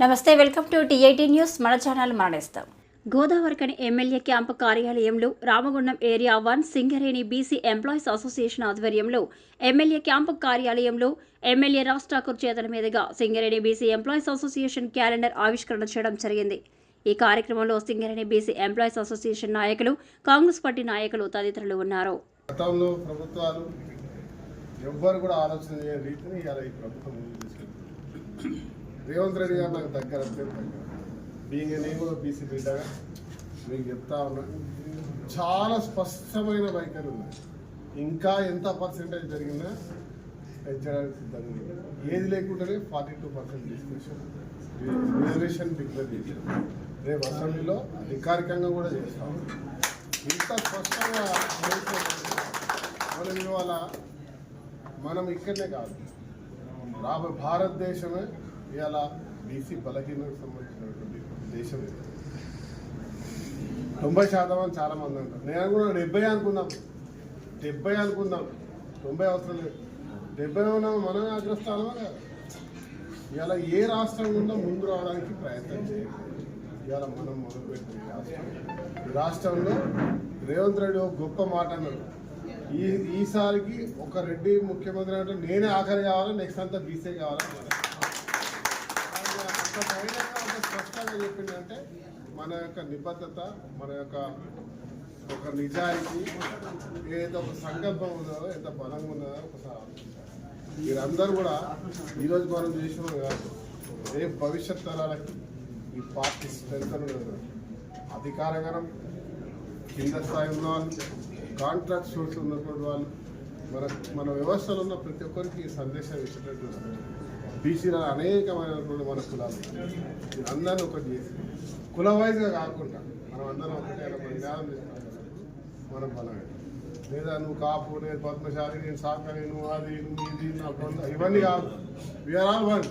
నమస్తే welcome to TIT news. మన channel మరణిస్తాం గోదావరికని ఎమ్మెల్యే క్యాంపు కార్యాలయంలో Ramagundam area one Singareni BC employees association ఆధ్వర్యంలో ఎమ్మెల్యే క్యాంపు కార్యాలయంలో ఎమ్మెల్యే రాజ్ ఠాకూర్ చేతుల మీదుగా Singareni BC employees association calendar ఆవిష్కరణ చేయడం జరిగింది. ఈ కార్యక్రమంలో సింగరేణి బీసీ ఎంప్లాయీస్ అసోసియేషన్ నాయకులు కాంగ్రెస్ పార్టీ నాయకులు తదితరులు ఉన్నారు. గతంలో ప్రభుత్వాలు ఎవ్వరు కూడా ఆలోచన రీతిని ఈ ప్రభుత్వం రేవంత్ రెడ్డి గారు నాకు దగ్గర బీయింగ్ నేను కూడా బీసీ బిడ్డగా మీకు చెప్తా ఉన్నా. చాలా స్పష్టమైన వైఖరి ఉన్నాయి ఇంకా ఎంత పర్సెంటేజ్ జరిగినా పెంచడానికి సిద్ధంగా ఏది లేకుండానే forty two percent discussion reservation declare చేశారు. రేపు అసెంబ్లీలో అధికారికంగా కూడా చేస్తాం. ఇంత స్పష్టంగా మనం ఇవాళ మనం ఇక్కడనే కాదు. రాబోయే భారతదేశమే ఇవాళ బీసీ బలహీనకు సంబంధించినటువంటి దేశం ఇది. తొంభై శాతం అని చాలా మంది అంటారు. నేను కూడా డెబ్బై అనుకున్నాం. డెబ్బై అనుకున్నాం. తొంభై అవసరం లేదు. డెబ్బై ఉన్నాం మనమే అగ్రస్థానమా కదా. ఇవాళ ఏ రాష్ట్రం ఉందో ముందు రావడానికి ప్రయత్నం చేయాలి ఇవాళ మనం మొదలుపెట్టిన రాష్ట్రం. ఈ రాష్ట్రంలో రేవంత్ రెడ్డి ఒక గొప్ప మాట అన్నాడు. ఈ ఈసారికి ఒక రెడ్డి ముఖ్యమంత్రి అంటే నేనే ఆఖరి కావాలి నెక్స్ట్ అంతా బీసీ కావాలి? ఒక ఆయన అంత అంటే స్పష్టంగా చెప్పిందంటే మన యొక్క నిబద్ధత మన యొక్క ఒక నిజాయితీ ఏదైతే ఒక సంకల్పం ఉందో ఎంత బలంగా ఉన్నదో ఒకసారి మీరందరూ కూడా ఈరోజు మనం చేసిన కాదు రేపు భవిష్యత్ తరాలకి ఈ పార్టీ స్ట్రెంత్ అధికారగరం కింద స్థాయి ఉన్న వాళ్ళు కాంట్రాక్ట్ సోర్స్ ఉన్నటువంటి వాళ్ళు మన మన వ్యవస్థలో ఉన్న ప్రతి ఒక్కరికి ఈ సందేశం ఇచ్చినట్టు బీసీలో అనేకమైనటువంటి మన కులాలు అందరిని ఒకటి చేసి కుల వైజ్గా కాకుండా మనం అందరం ఒకటే ఒక జ్ఞానం మనం బలమే. లేదా నువ్వు కాపు నేను పద్మశాలి నేను సాకరి నువ్వు అది నువ్వు ఇది నా కొంత ఇవన్నీ కాదు. వీఆర్ ఆల్ వన్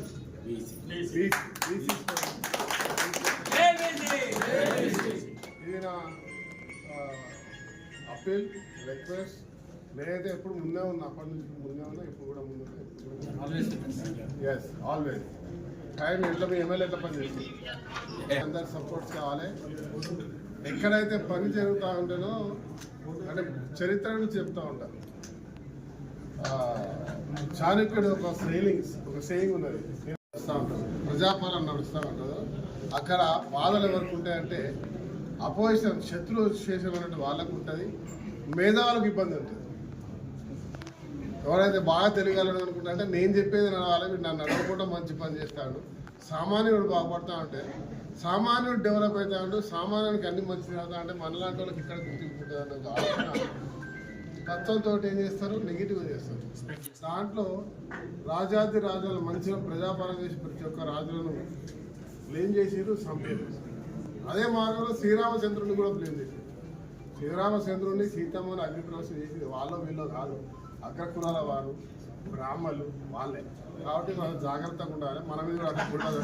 ఇది నా అప్పీల్ రిక్వెస్ట్ నేనైతే ఎప్పుడు ముందే ఉన్నా అప్పటి నుంచి ముందే ఉన్నా ఇప్పుడు కూడా ముందు ఎస్ ఆల్వేస్ టైం ఎట్లా మీ ఎమ్మెల్యే ఎట్లా పని చేస్తుంది? అందరు సపోర్ట్స్ కావాలి. ఎక్కడైతే పని జరుగుతూ ఉంటేనో అంటే చరిత్ర నుంచి చెప్తా ఉంటాను చాణక్యుడు ఒక సేలింగ్స్ ఒక సేయింగ్ ఉన్నది. నడుస్తూ ఉంటుంది. ప్రజాపాలన నడుస్తూ ఉంటుందో. అక్కడ బాధలు ఎవరికి ఉంటాయంటే అపోజిషన్ శత్రు శేషం వాళ్ళకు ఉంటుంది. మేధావులకు ఇబ్బంది ఉంటుంది. ఎవరైతే బాగా తెలియగలడు అనుకుంటా అంటే నేను చెప్పేది నడవాలి వీడు నన్ను నడవకుండా మంచి పని చేస్తాడు. సామాన్యుడు బాగుపడతా ఉంటే సామాన్యుడు డెవలప్ అవుతా ఉంటే సామాన్యునికి అన్ని మంచి అవుతా అంటే మనలాంటి వాళ్ళకి ఇక్కడ గుర్తింపుతుంది అన్న ఆలోచన. తత్వంతో ఏం చేస్తారు? నెగిటివ్ చేస్తారు. దాంట్లో రాజాది రాజులు మంచిగా ప్రజాపాలన చేసి ప్రతి ఒక్క రాజులను బ్లేమ్ చేసిరు సంపేరు అదే మార్గంలో శ్రీరామచంద్రుని కూడా బ్లేమ్ చేశారు శ్రీరామచంద్రుని సీతమ్మని అగ్నిప్రవేశం చేసింది వాళ్ళు వీళ్ళు కాదు. అగ్రకులాల వారు బ్రాహ్మలు వాళ్ళే. కాబట్టి మనం జాగ్రత్తగా ఉండాలి. మన మీద కూడా అట్లా ఉండదు